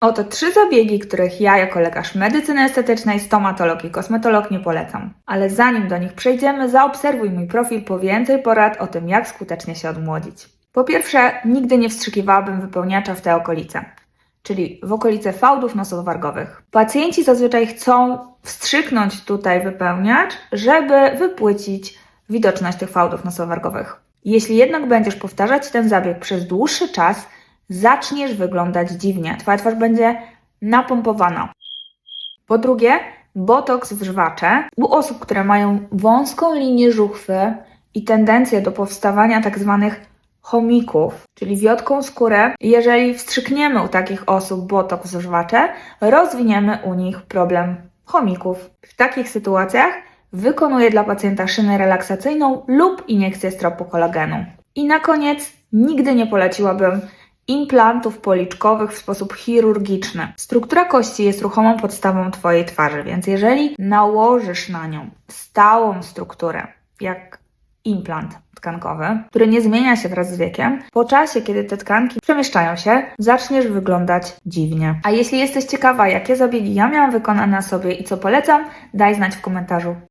Oto trzy zabiegi, których ja jako lekarz medycyny estetycznej, stomatolog i kosmetolog nie polecam. Ale zanim do nich przejdziemy, zaobserwuj mój profil po więcej porad o tym, jak skutecznie się odmłodzić. Po pierwsze, nigdy nie wstrzykiwałabym wypełniacza w te okolice, czyli w okolice fałdów nosowargowych. Pacjenci zazwyczaj chcą wstrzyknąć tutaj wypełniacz, żeby wypłycić widoczność tych fałdów nosowargowych. Jeśli jednak będziesz powtarzać ten zabieg przez dłuższy czas, zaczniesz wyglądać dziwnie. Twoja twarz będzie napompowana. Po drugie, botoks w żwacze. U osób, które mają wąską linię żuchwy i tendencję do powstawania tak zwanych chomików, czyli wiotką skórę, jeżeli wstrzykniemy u takich osób botoks w żwacze, rozwiniemy u nich problem chomików. W takich sytuacjach wykonuję dla pacjenta szynę relaksacyjną lub iniekcję stropu kolagenu. I na koniec, nigdy nie poleciłabym implantów policzkowych w sposób chirurgiczny. Struktura kości jest ruchomą podstawą Twojej twarzy, więc jeżeli nałożysz na nią stałą strukturę, jak implant tkankowy, który nie zmienia się wraz z wiekiem, po czasie, kiedy te tkanki przemieszczają się, zaczniesz wyglądać dziwnie. A jeśli jesteś ciekawa, jakie zabiegi ja miałam wykonane na sobie i co polecam, daj znać w komentarzu.